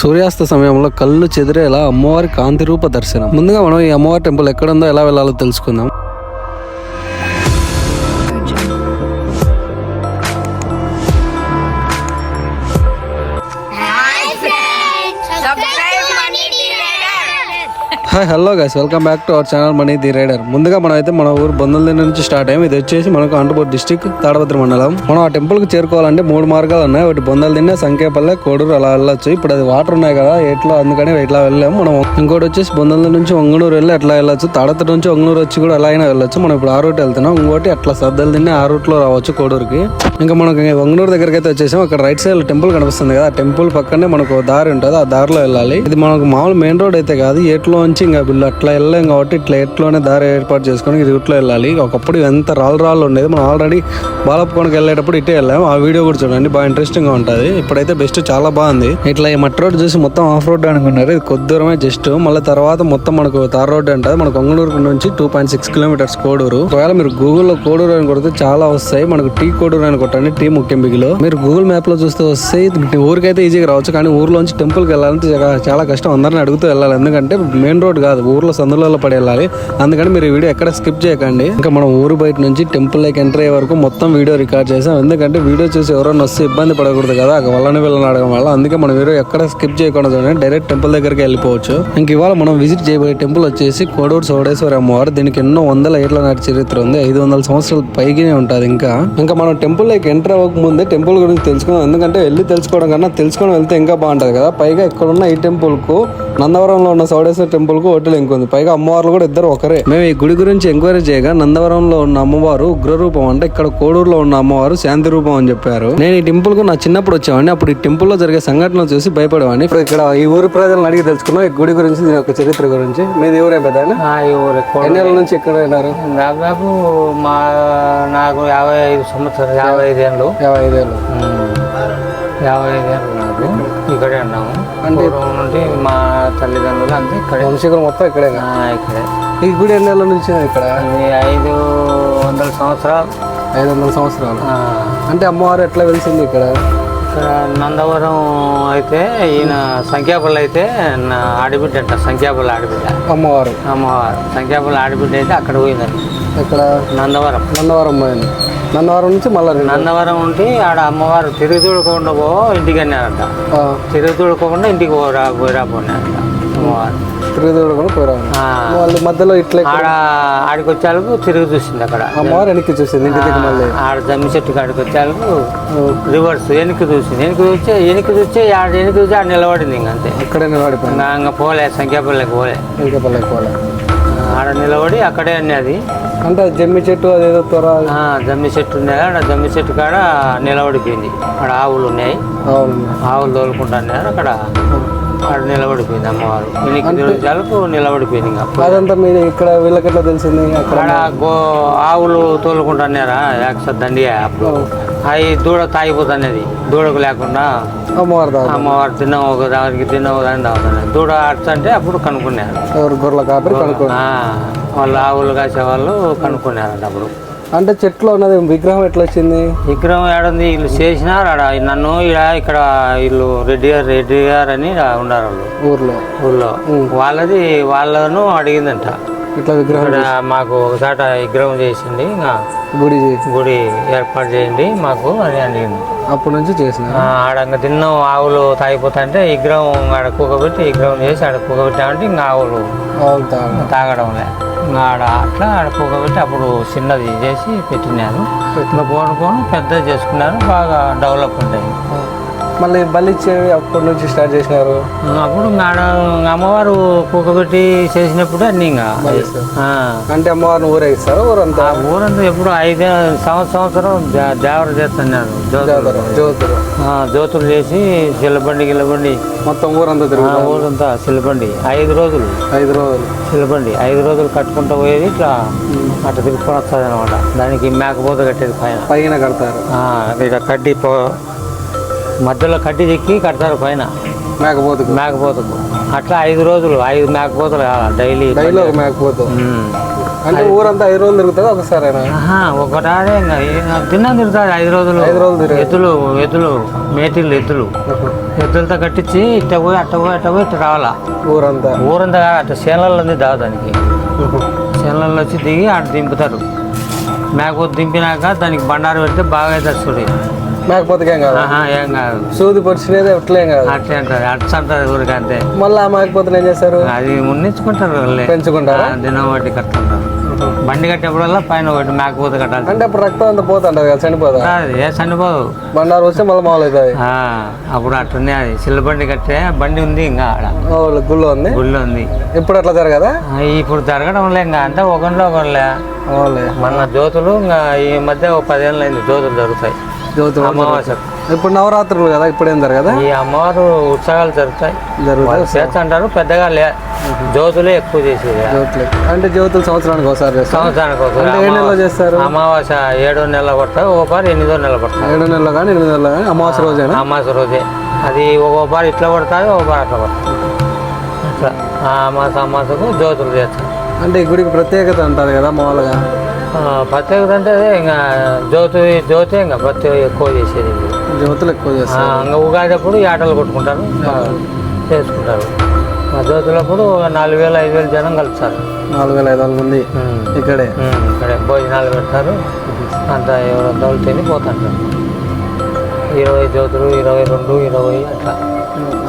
సూర్యాస్త సమయంలో కళ్ళు చెదిరేలా అమ్మవారి కాంతి రూప దర్శనం. ముందుగా మనం ఈ అమ్మవారి టెంపుల్ ఎక్కడుందో ఎలా వెళ్ళాలో తెలుసుకుందాం. Hello guys welcome back to our channel money the rider ముందుగా మనం అయితే మన ఊరు బొందల నుంచి స్టార్ట్ అయ్యాం. ఇది వచ్చేసి మనకు అంటుపూర్ డిస్టిక్ తాడపత్రి మండలం. మనం ఆ టెంపుల్కి చేరుకోవాలంటే మూడు మార్గాలు ఉన్నాయి. ఒకటి బొందల దిన్న సంకేపల్లె కోడూరు అలా వెళ్ళొచ్చు. ఇప్పుడు అది వాటర్ ఉన్నాయి కదా ఎట్లా అందుకని ఇట్లా వెళ్ళాము. మనం ఇంకోటి వచ్చేసి బొందల నుంచి ఒంగనూరు వెళ్ళి ఎట్లా వెళ్ళొచ్చు? తాడపత్రి నుంచి ఒంగనూరు వచ్చి కూడా ఎలా అయినా వెళ్ళొచ్చు. మనం ఇప్పుడు ఆ రూట్ వెళ్తున్నాం. ఇంకోటి అట్లా సద్దలు తిన్నే ఆ రూట్లో రావచ్చు కోడూరుకి. ఇంకా మనకి ఒంగనూరు దగ్గరికి అయితే వచ్చేసాం. అక్కడ రైట్ సైడ్ టెంపుల్ కనిపిస్తుంది కదా. ఆ టెంపుల్ పక్కనే మనకు దారి ఉంటుంది. ఆ దారిలో వెళ్ళాలి. ఇది మనకు మామూలు మెయిన్ రోడ్ అయితే కాదు. ఏట్లో నుంచి ఇంకా వీళ్ళు అట్లా వెళ్ళాం కాబట్టి ఇట్లా ఎట్లోనే దారి ఏర్పాటు చేసుకొని రూట్లో వెళ్ళాలి. ఒకప్పుడు ఎంత రాళ్ళు రాళ్ళు ఉండేది. మనం ఆల్రెడీ బాలప్పకొండకి వెళ్ళేటప్పుడు ఇటే వెళ్ళాము ఆ వీడియో కూడా చూడండి. బాగా ఇంట్రెస్టింగ్గా ఉంటుంది. ఇప్పుడైతే బెస్ట్ చాలా బాగుంది. ఇట్లా ఈ మట్టి రోడ్ చూసి మొత్తం ఆఫ్ రోడ్ అనుకున్నారు. ఇది కొద్ది దూరమే జస్ట్ మళ్ళీ తర్వాత మొత్తం మనకు తార్ రోడ్ ఉంటుంది మనకు కొంగనూరు నుంచి two point six kilometres Koduru. ఒకవేళ మీరు గూగుల్లో కోడూరు అని కొడితే చాలా వస్తాయి. మనకు టీ కోడూరు అని కొట్టండి. టీ ముఖ్యం బిగిలో. మీరు గూగుల్ మ్యాప్లో చూస్తే వస్తే ఊరికైతే ఈజీగా రావచ్చు. కానీ ఊర్లోంచి టెంపుల్కి వెళ్ళాలంటే చాలా కష్టం. అందరిని అడుగుతూ వెళ్ళాలి. ఎందుకంటే మెయిన్ రోడ్ కాదు ఊర్లో సందులలో పడి వెళ్ళాలి అందుకని మీరు ఈ వీడియో ఎక్కడ స్కిప్ చేయకండి. ఇంకా మనం ఊరు బయట నుంచి టెంపుల్ లైక్ ఎంటర్ అయ్యే వరకు మొత్తం వీడియో రికార్డ్ చేసాం. ఎందుకంటే వీడియో చూసి ఎవరైనా వస్తే ఇబ్బంది పడకూడదు కదా ఆ వాళ్ళని వీళ్ళని అడగడం వల్ల. అందుకే మనం వీడియో ఎక్కడ స్కిప్ చేయకుండా చూడండి. డైరెక్ట్ టెంపుల్ దగ్గరికి వెళ్ళిపోవచ్చు. ఇంక ఇవాళ మనం విజిట్ చేయబోయే టెంపుల్ వచ్చేసి కోడూరు సోడేశ్వరి అమ్మవారు. దీనికి ఎన్నో వందల ఏళ్ళ నాటి చరిత్ర ఉంది. ఐదు వందల సంవత్సరాల పైగానే ఉంటుంది ఇంకా. ఇంకా మనం టెంపుల్ లైక్ ఎంటర్ అవ్వకముందే టెంపుల్ గురించి తెలుసుకుందాం. ఎందుకంటే వెళ్ళి తెలుసుకోవడం కన్నా తెలుసుకొని వెళ్తే ఇంకా బాగుంటుంది కదా. పైగా ఇక్కడ ఉన్న ఈ టెంపుల్కు నందవరంలో ఉన్న సోడేశ్వర టెంపుల్కు ఒకటి లింక్ ఉంది పైగా అమ్మవార్లు కూడా ఇద్దరు ఒకరే. మేము ఈ గుడి గురించి ఎంక్వైరీ చేయగా నందవరంలో ఉన్న అమ్మవారు ఉగ్రరూపం అంటే ఇక్కడ కోడూరులో ఉన్న అమ్మవారు శాంతి రూపం అని చెప్పారు. నేను ఈ టెంపుల్కు నా చిన్నప్పుడు వచ్చేవాడిని. అప్పుడు ఈ టెంపుల్లో జరిగే సంఘటనలు చూసి భయపడేవాడిని. ఇప్పుడు ఇక్కడ ఈ ఊరి ప్రజలను అడిగి తెలుసుకున్నాం. ఈ గుడి గురించి దీని యొక్క చరిత్ర గురించి. మీది ఊరే పెద్ద ఎన్ని ఏళ్ళ నుంచి ఇక్కడ ఉన్నారు? దాదాపు మా నాకు యాభై ఐదు సంవత్సరాలు యాభై ఐదు ఏళ్ళు. యాభై ఐదేళ్ళు ఉమ్, యాభై ఐదు ఏళ్ళు నాకు. ఇక్కడే ఉన్నాము. నుండి మా తల్లిదండ్రులు అంతా ఇక్కడే. వంశీకులు మొత్తం ఇక్కడే ఇక్కడే. ఈ గుడి ఎన్ని ఏళ్ళ నుంచి ఇక్కడ? ఐదు వందల సంవత్సరాలు. ఐదు వందల సంవత్సరాలు. అంటే అమ్మవారు ఎట్లా వెలిసింది ఇక్కడ? ఇక్కడ నందవరం అయితే ఈయన సంఖ్యాపల్లి అయితే నా ఆడిబిడ్డ అంట సంఖ్యాపల్లి ఆడిబిడ్డ. అమ్మవారు. అమ్మవారు. సంఖ్యాపల్లి ఆడిబిడ్డ అయితే అక్కడ పోయిందండి ఇక్కడ నందవరం. నందవరం పోయింది. నందవరం నుంచి మళ్ళీ రిటర్న్. నందవరం ఉంటే ఆడ అమ్మవారు తిరిగి చూడకుండా పో ఇంటికి అన్నారంట తిరిగి చూడకుండా ఇంటికి పోరా పోయిరా పోయినారంట అమ్మవారు. తిరుగుదూడు కూడా పోరావు ఆ, వాళ్ళు మధ్యలో ఇట్లా ఆడ ఆడికి వచ్చేందుకు తిరిగి చూసింది అక్కడ. అమ్మవారు వెనక్కి చూసింది ఇంటి దగ్గర మళ్ళీ. ఆడ జమ్మి చెట్టు కాడికి వచ్చేందుకు రివర్స్ వెనక్కి చూసింది. వెనక్కి చూస్తే వెనక్కి చూస్తే ఆడ వెనక్కి చూసి ఆడ నిలబడింది ఇంక అంతే. అక్కడే నిలబడిపోయింది. ఇంకా పోలే సంఖ్యాపల్లికి పోలే. ఇంకా పల్లెకి పోలే ఆడ నిలబడి అక్కడే అన్నది. అంటే జమ్మి చెట్టు అదేదో త్వర జమ్మి చెట్టు ఉన్నాయి ఆడ జమ్మి చెట్టు కాడ నిలబడిపోయింది. ఆడ ఆవులు ఉన్నాయి. ఆవులు తోలుకుంటున్నారు అక్కడ ఆడ నిలబడిపోయింది అమ్మవారు. నిమిషాలకు నిలబడిపోయింది ఇంకా అదంతా మీరు ఇక్కడ వీళ్ళకి ఎట్లా తెలిసింది? అక్కడ అక్కడ ఆవులు తోలుకుంటున్నారా యాక్స దండియా అప్పుడు. అవి దూడ తాగిపోతున్నది. దూడకు లేకుండా అమ్మవారు అమ్మవారు తిన్నాం ఒక దానికి తిన్నాం ఒక దానికి తాగుతున్నది. దూడ అడ్చంటే అప్పుడు కనుక్కున్నారు ఎవరు గొర్రెల కాపరి కనుక్కో ఆ, వాళ్ళు ఆవులు కాసే వాళ్ళు కనుక్కున్నారంట అప్పుడు. అంటే చెట్లో ఉన్నది విగ్రహం ఎట్లా వచ్చింది విగ్రహం ఏడుంది వీళ్ళు చేసినారు ఆడ. నన్ను ఈడ ఇక్కడ వీళ్ళు రెడ్డి గారు రెడ్డి గారు అని ఉన్నారు వాళ్ళు. ఊర్లో. ఊళ్ళో వాళ్ళది వాళ్ళను అడిగిందంట. ఇట్లా విగ్రహం ఇక్కడ మాకు ఒకసాట విగ్రహం చేసింది ఇంకా గుడి గుడి ఏర్పాటు చేయండి మాకు అని అడిగింది. అప్పటి నుంచి చేసిన ఆ, ఆడ ఇంకా తిన్నాం ఆవులు తాగిపోతుంటే విగ్రహం ఆడ కూకబెట్టి విగ్రహం చేసి ఆడ కూకబెట్టామంటే ఇంకా ఆవులు ఇంకా ఆడ అట్లా ఆడ కూకబెట్టి అప్పుడు చిన్నది చేసి పెట్టినారు. ఇంకా పోను పోను పెద్దది చేసుకున్నారు బాగా డెవలప్మెంట్ అయింది మళ్ళీ బలిచ్చేవి అప్పటి నుంచి స్టార్ట్ చేసినారు. అప్పుడు ఇంకా ఇంకా అమ్మవారు కూకబెట్టి చేసినప్పుడు అన్నీ ఇంకా. అంటే అమ్మవారిని ఊరేగిస్తారు ఊరంతా? ఊరంతా ఎప్పుడు ఐదే సంవత్సరం దేవర చేస్తున్నారు జ్యోతులు. జ్యోతులు. చేసి సిల్లబండి గిల్లబండి మొత్తం ఊరంతా ఆ తిరుగు ఊరంతా సిల్లబండి ఐదు రోజులు. ఐదు రోజులు. సిల్లబండి ఐదు రోజులు కట్టుకుంటూ పోయేది ఇట్లా అట్లా తిరుక్కొని వస్తుంది అనమాట దానికి మేకపోత కట్టేది పైన. పైన కడతారు. ఇట్లా కడ్డీ పో మధ్యలో కడ్డీ చెక్కి కడతారు పైన. మేకపోతుకు. మేకపోతకు. అట్లా ఐదు రోజులు ఐదు మేకపోతలు డైలీ. డైలీ ఒక మేకపోతు. అంటే ఊరంతా ఐదు రోజులు తిరుగుతుంది ఒకసారైనా ఒకటాడే తిన్నా తిరుగుతుంది ఐదు రోజులు. ఐదు రోజులు. ఎద్దులు ఎద్దులు మేటిలు ఎద్దులు. ఎద్దులతో కట్టించి ఇట్ట పోయి అట్ట పోయి అట్ట పోయి ఇట్ట రావాలా. ఊరంతా. ఊరంతా కాదు, అట్ట చేనులలో ఉంది దానికి చేనులలో వచ్చి దిగి అటు దింపుతారు. మేకపోతు దింపినాక దానికి బండారు పెడితే బాగా అవుతుంది చూడు. మేకపోతే ఏం కాదు. ఏం కాదు. సూది పొడిచినది ఎట్లేం కాదు. అట్లే అంటారు. అట్ట అంటారు ఊరికి అంతే. మళ్ళీ ఆ మేకపోతే ఏం చేస్తారు? అది ఉన్నించుకుంటారు వాళ్ళే. పెంచుకుంటారా? దినం ఒకటి కట్టుకుంటారు. బండి కట్టేప్పుడల్లా పైన ఒకటి మేకపోతే కట్టాలి అంటే అప్పుడు రక్తం అంతా పోతుంటది కదా చనిపోదా? ఏ చనిపోదు. బండారు వస్తే మళ్ళీ మామూలు అవుతుంది అప్పుడు అట్లనే అది. సిల్ల బండి కట్టే బండి ఉంది ఇంకా ఆడ. గుళ్ళు ఉంది? గుళ్ళు ఉంది. ఇప్పుడు అట్లా జరగదా? ఇప్పుడు జరగడం లే ఇంకా. అంతా ఒకరిలే మామూలే మన జ్యోతులు ఇంకా ఈ మధ్య ఒక పదేళ్ళు అయింది జ్యోతులు జరుగుతాయి. అమావాస్య. ఇప్పుడు నవరాత్రులు కదా ఇప్పుడు ఏం జరగదా? ఈ అమ్మవారు ఉత్సవాలు జరుగుతాయి. జరుగుతాయి చేస్తుంటారు పెద్దగా లే జ్యోతులే ఎక్కువ చేసేది. జ్యోతులు. అంటే జ్యోతులు సంవత్సరానికి ఒకసారి చేస్తారు? సంవత్సరానికి ఒకసారి. ఏ నెలలో చేస్తారు? అమావాస్య ఏడో నెల పడతాయి ఒక పారు ఎనిమిదో నెల పడతాయి ఏడు నెలలు కానీ ఎనిమిది నెలలు కానీ అమావాస్య రోజేనా? అమావాస రోజే. అది ఒక పారు ఇట్లా పడుతుంది ఒక పారు అట్లా పడుతుంది అట్లా. ఆ అమాస అమాసకు జ్యోతులు చేస్తారు. అంటే ఈ గుడికి ప్రత్యేకత అంటారు కదా మామూలుగా. ప్రత్యేకత అంటే అదే ఇంకా జ్యోతి జ్యోతి ఇంకా ప్రతి ఎక్కువ చేసేది. జ్యోతులు ఎక్కువ చేస్తారు. ఇంకా ఉగాది అప్పుడు ఆటలు కొట్టుకుంటారు. చేసుకుంటారు. ఆ జ్యోతులప్పుడు నాలుగు వేలు ఐదు వేలు జనం కలుపుతారు నాలుగు వేల ఐదు వందల మంది. ఇక్కడే. ఇక్కడే భోజనాలు పెడతారు. అంతా ఎవరు దౌలు తిని పోతుంటారు ఇరవై జ్యోతులు ఇరవై రెండు ఇరవై అట్లా.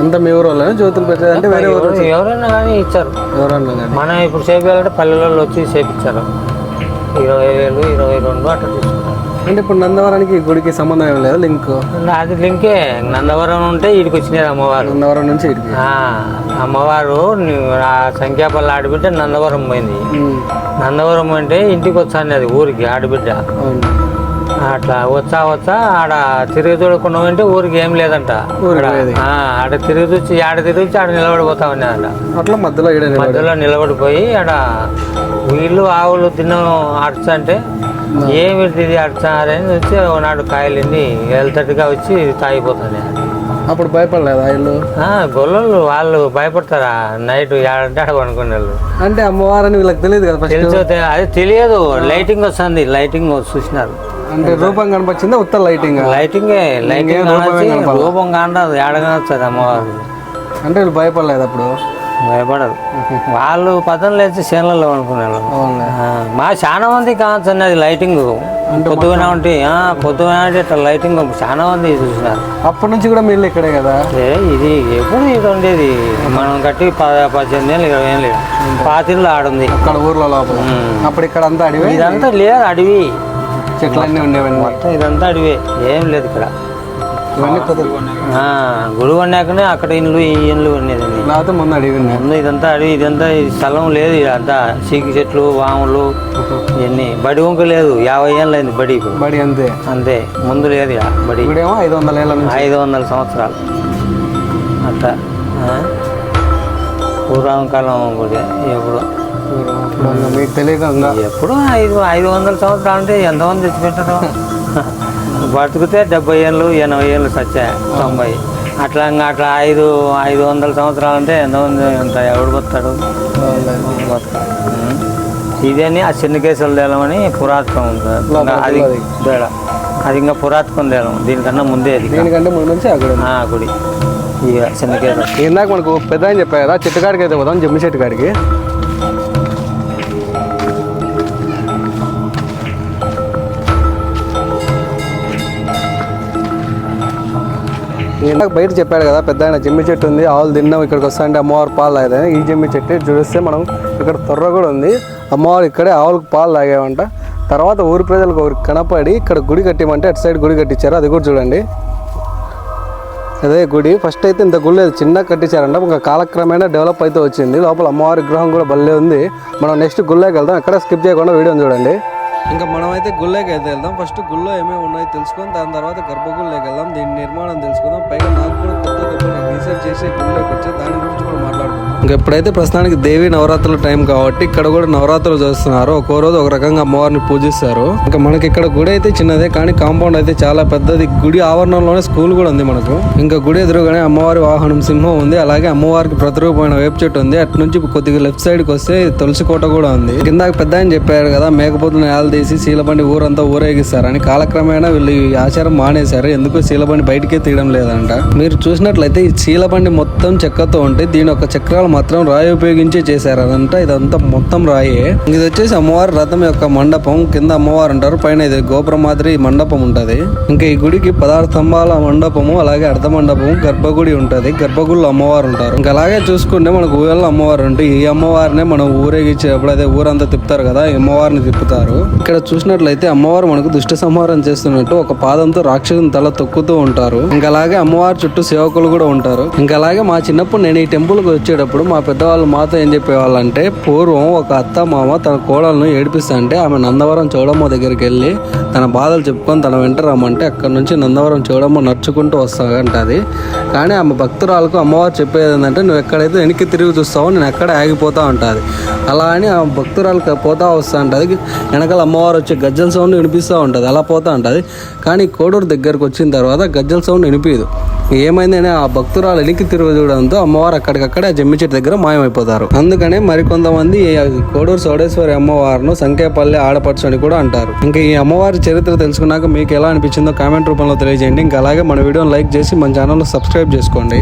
అంతా మీ ఊరు జ్యోతులు పెట్టేది? అంటే వేరే ఎవరైనా కానీ ఇచ్చారు. ఎవరన్నా మనం ఇప్పుడు చేపించాలంటే పల్లెలలో వచ్చి చేపించారు ఇరవై వేలు ఇరవై రెండు అట్లా తీసుకుంటారు అంటే ఇప్పుడు నందవరానికి గుడికి సంబంధం ఏం లేదు లింక్? అది లింకే నందవరం ఉంటే ఇడికి వచ్చినది అమ్మవారు. నందవరం నుంచి ఇడికి? అమ్మవారు ఆ సంఖ్యాపల్లి ఆడబిడ్డ నందవరం పోయింది. నందవరం అంటే ఇంటికి వచ్చాను అది ఊరికి ఆడబిడ్డ. అట్లా వచ్చా వచ్చా ఆడ తిరిగి చూడకుండా ఉంటే ఊరికి ఏం లేదంట. ఆడ- తిరిగి చూసి ఆడ తిరిగి ఆడ నిలబడిపోతా ఉన్నాయంట అట్లా మధ్యలో మధ్యలో నిలబడిపోయి ఆడ వీళ్ళు ఆవులు తిన్న అర్చ అంటే ఏమిటి ఇది అర్చ అని వచ్చి ఒకనాడు కాయలుండి వెళ్తట్టుగా వచ్చి తాగిపోతాయి అప్పుడు భయపడలేదా గొల్లలు వాళ్ళు భయపడతారా? నైట్ ఏడంటే ఆడ పనుకునే వాళ్ళు అంటే అమ్మవారని వీళ్ళకి తెలియదు కదా ఫస్ట్ తెలుసో తె- అది తెలియదు. లైటింగ్ వస్తుంది లైటింగ్ చూసినారు. అంటే రూపం కనిపించిందా ఉత్త లైటింగ్? లైటింగే లైటింగ్ రూపం కానరాదు ఏడగానొస్తుంది అమ్మవారు అంటే వీళ్ళు భయపడలేదు అప్పుడు? భయపడరు. వాళ్ళు పదం లేచి చేనులలో అనుకున్నారు మా చాలా మంది కావచ్చు అది లైటింగ్. పొద్దుగానే ఉంటే ఆ, పొద్దుగానే ఉంటే ఇట్లా లైటింగ్ చాలా మంది చూసినారు. అప్పటి నుంచి కూడా మీరు ఇక్కడే కదా? ఇది ఎప్పుడు ఇది ఉండేది? మనం కట్టి ప- పద్దెనిమిది ఏళ్ళు ఇరవై ఏళ్ళు. పాతిళ్ళు ఆడుంది. అక్కడ ఊర్లో లోపల. అప్పుడు ఇక్కడ అంతా అడివి? ఇదంతా లేదు అడవి. చెట్లన్నీ ఉండేవన్నీ మొత్తం ఇదంతా అడవి. ఏం లేదు ఇక్కడ. ఇవన్నీ గుడి కొన్నాకనే అక్కడ ఇండ్లు ఈ ఇండ్లు ఉండేది లేకపోతే ముందు అడివి ముందు ఇదంతా అడవి ఇదంతా స్థలం లేదు ఇదంతా సీకి చెట్లు వాములు ఇవన్నీ. బడి వంక లేదు. యాభై ఏళ్ళు అయింది బడి ఇప్పుడు. బడి అంతే. అంతే. ముందు లేదు ఇక బడి. ఇప్పుడేమో ఐదు వందల ఏళ్ళ ఐదు వందల సంవత్సరాలు. అట్లా ఆ? పూర్వం కాలం గుడి ఎప్పుడు. మీకు తెలియకుండా ఎప్పుడు ఐదు ఐదు వందల సంవత్సరాలు అంటే ఎంతమంది తెచ్చిపెట్టారు బతుకుతే డెబ్బై ఏళ్ళు ఎనభై ఏళ్ళు సచ్చా తొంభై. అట్లా ఇంకా అట్లా ఐదు ఐదు వందల సంవత్సరాలు అంటే ఎంతమంది ఎంత ఎవడు బతాడు. ఇదేని ఆ చిన్న కేసులు తేలమని పురాతకం ఉంది. అది అది ఇంకా పురాతకం తేలం. దీనికన్నా ముందే దీనికంటే ముందు నుంచి. ఆ గుడి. ఇక చిన్న కేసు. ఇందాక మనకు పెద్ద అని చెప్పా కదా చెట్టు కాడికి అయితే పోదాం జమ్మి చెట్టు ఇందాక బయట చెప్పాడు కదా పెద్ద ఆయన జమ్మి చెట్టు ఉంది ఆవులు తిన్నాం ఇక్కడికి వస్తా అంటే అమ్మవారు పాలు తాగేదని ఈ జమ్మి చెట్టు చూస్తే మనం ఇక్కడ తొర్ర కూడా ఉంది. అమ్మవారు ఇక్కడే ఆవులకు పాలు తాగేవంట తర్వాత ఊరి ప్రజలకు ఒకరికి కనపడి ఇక్కడ గుడి కట్టిమంటే అటు సైడ్ గుడి కట్టించారు. అది కూడా చూడండి. అదే గుడి. ఫస్ట్ అయితే ఇంత గుడి లేదు. చిన్న కట్టించారంట. ఇంకా కాలక్రమేణా డెవలప్ అయితే వచ్చింది. లోపల అమ్మవారి విగ్రహం కూడా భలే ఉంది. మనం నెక్స్ట్ గుళ్ళకి వెళ్దాం. ఎక్కడ స్కిప్ చేయకుండా వీడియోని చూడండి. ఇంకా మనం అయితే గుళ్ళకి అయితే వెళ్దాం. ఫస్ట్ గుళ్ళో ఏమేమి ఉన్నాయో తెలుసుకొని దాని తర్వాత గర్భగుళ్ళకి వెళ్దాం. దీని నిర్మాణం తెలుసుకుందాం. పైగా నాకు కూడా కొత్త కొత్త రీసెర్చ్ చేసే గుళ్ళోకి ఇంకా ఇప్పుడైతే ప్రస్తుతానికి దేవి నవరాత్రుల టైం కాబట్టి ఇక్కడ కూడా నవరాత్రులు చేస్తున్నారు. ఒక్కో రోజు ఒక రకంగా అమ్మవారిని పూజిస్తారు. ఇంకా మనకి ఇక్కడ గుడి అయితే చిన్నదే కానీ కాంపౌండ్ అయితే చాలా పెద్దది. గుడి ఆవరణంలోనే స్కూల్ కూడా ఉంది మనకు. ఇంకా గుడి ఎదురుగానే అమ్మవారి వాహనం సింహం ఉంది. అలాగే అమ్మవారికి ప్రతిరూపమైన వేప చెట్టు ఉంది. అటు నుంచి కొద్దిగా లెఫ్ట్ సైడ్కి వస్తే తులసి కోట కూడా ఉంది. కింద పెద్ద అని చెప్పారు కదా మేకపోతులు నేల తీసి శీలబండి ఊరంతా ఊరేగిస్తారని. కాలక్రమేణా వీళ్ళు ఈ ఆచారం మానేశారు. ఎందుకు శీలబండి బయటకే తీయడం లేదంట. మీరు చూసినట్లయితే ఈ శీలబండి మొత్తం చెక్కతో ఉంటే దీని యొక్క చక్రాలు మాత్రం రాయి ఉపయోగించి చేశారు. అదంట ఇదంతా మొత్తం రాయే. ఇది వచ్చేసి అమ్మవారి రథం యొక్క మండపం. కింద అమ్మవారు అంటారు పైన ఇది గోపురం మాదిరి మండపం ఉంటది. ఇంకా ఈ గుడికి పదహారు స్తంభాల మండపము అలాగే అర్ధ మండపము గర్భగుడి ఉంటది. గర్భగుడిలో అమ్మవారు ఉంటారు. ఇంకా అలాగే చూసుకుంటే మనకు ఊళ్ళో అమ్మవారు ఉంటే ఈ అమ్మవారినే మనం ఊరేగించేటప్పుడు అదే ఊరంతా తిప్పుతారు కదా ఈ అమ్మవారిని తిప్పుతారు. ఇక్కడ చూసినట్లయితే అమ్మవారు మనకు దుష్ట సంహారం చేస్తున్నట్టు ఒక పాదంతో రాక్షసుని తల తొక్కుతూ ఉంటారు. ఇంకా అలాగే అమ్మవారి చుట్టూ సేవకులు కూడా ఉంటారు. ఇంకా అలాగే మా చిన్నప్పుడు నేను ఈ టెంపుల్కి వచ్చేటప్పుడు మా పెద్దవాళ్ళు మాతో ఏం చెప్పేవాళ్ళు అంటే పూర్వం ఒక అత్త మామ తన కోడలను ఏడిపిస్తుంటే ఆమె నందవరం చౌడమ్మ దగ్గరికి వెళ్ళి తన బాధలు చెప్పుకొని తన వెంట రమ్మంటే అక్కడ నుంచి నందవరం చౌడమ్మ నడుచుకుంటూ వస్తాగంటది కానీ ఆమె భక్తురాలకు అమ్మవారు చెప్పేది ఏంటంటే నువ్వు ఎక్కడైతే వెనక్కి తిరిగి చూస్తావో నేను ఎక్కడ ఆగిపోతా ఉంటుంది అలా అని ఆమె భక్తురాలకు పోతా వస్తూ ఉంటుంది వెనకాల అమ్మవారు వచ్చే గజ్జల సౌండ్ వినిపిస్తూ ఉంటుంది. అలా పోతూ ఉంటుంది కానీ కోడూరు దగ్గరకు వచ్చిన తర్వాత గజ్జల సౌండ్ వినిపించదు ఏమైందని ఆ భక్తురాలు వెనక్కి తిరుగు చూడడంతో అమ్మవారు అక్కడికక్కడే జమ్మి చెట్టు దగ్గర మాయమైపోతారు. అందుకనే మరికొంతమంది ఈ కోడూరు సోడేశ్వరి అమ్మవారును సంఖ్యాపల్లి ఆడపడుచు అని కూడా అంటారు. ఇంకా ఈ అమ్మవారి చరిత్ర తెలుసుకున్నాక మీకు ఎలా అనిపించిందో కామెంట్ రూపంలో తెలియజేయండి. ఇంకా అలాగే మన వీడియోని లైక్ చేసి మన ఛానల్ సబ్స్క్రైబ్ చేసుకోండి.